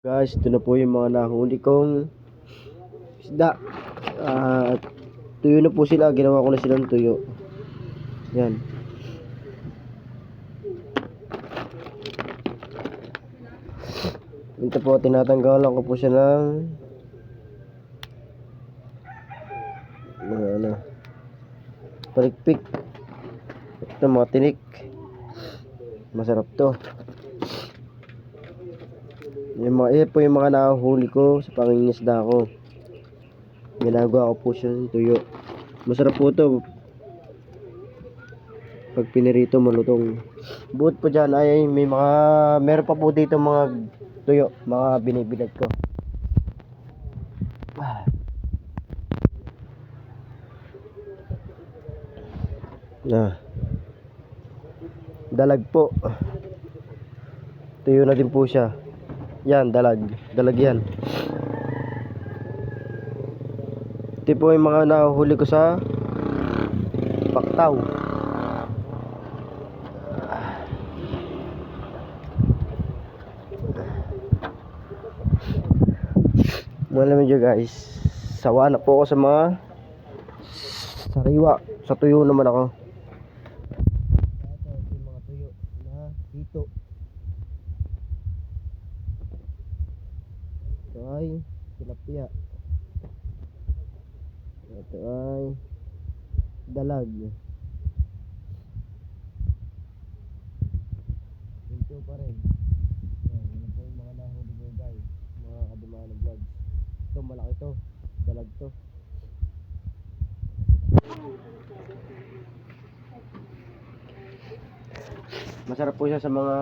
Guys, ito na po yung mga nahuli kong isda. Ah, tuyo na po sila. Ginawa ko na silang tuyo. Yan. Ito po, tinatanggalan ko po siya ng mga ano palikpik ito mga tinik masarap to yung mga, yan po yung mga nahuli ko sa pangingisda ko. Ginagawa ko po siya ng tuyo. Masarap po to. Pag pinirito, malutong. Buot po dyan ay may mga, meron pa po dito mga tuyo, mga binibilad ko. Ah. Ah. Dalag po. Tuyo na din po siya. Yan, dalag. Dalag yan. Ito po yung mga nahuli ko sa Paktaw. Mga medyo guys, sawa na po ako sa mga sariwa. Sa tuyo naman ako. Ito yung mga tuyo na dito. Ito ay tilapia. Ito ay dalag. Ito pa rin. Yan, yun po yung mga nahuli ko guys. Mga kadumano vlog. Ito malaki to. Dalag to. Masarap po siya sa mga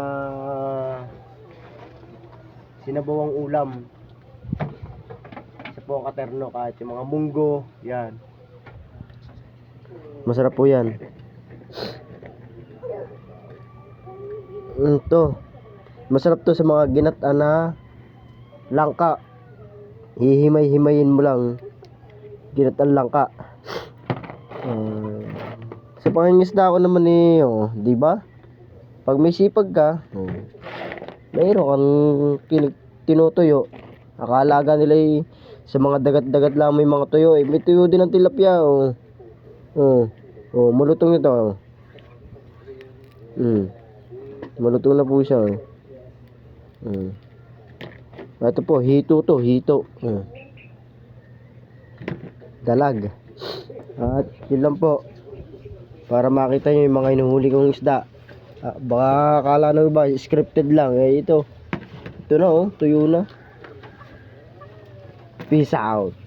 sinabawang ulam. Po ang katerno kahit yung mga munggo, yan. Masarap po yan. Ito. Masarap to sa mga ginata na langka. Hihimay-himayin mo lang. Ginatan langka. Uh, sa pangingisda ko naman eh, oh, di ba? Pag may sipag ka, oh, mayroon kang tinutuyo. Akala ka nila eh, sa mga dagat-dagat lang may mga tuyo eh. May tuyo din ang tilapia, oh. Oh, oh, malutong ito. Oh. Hmm. Malutong na po siya, oh. Hmm. Ito po, hito to, hito. Hmm. Dalag. At yun lang po. Para makita nyo yung mga inuhuli kong isda. Ah, baka akala nyo ba, scripted lang. Eh, ito. Ito na oh, tuyo na. Peace out.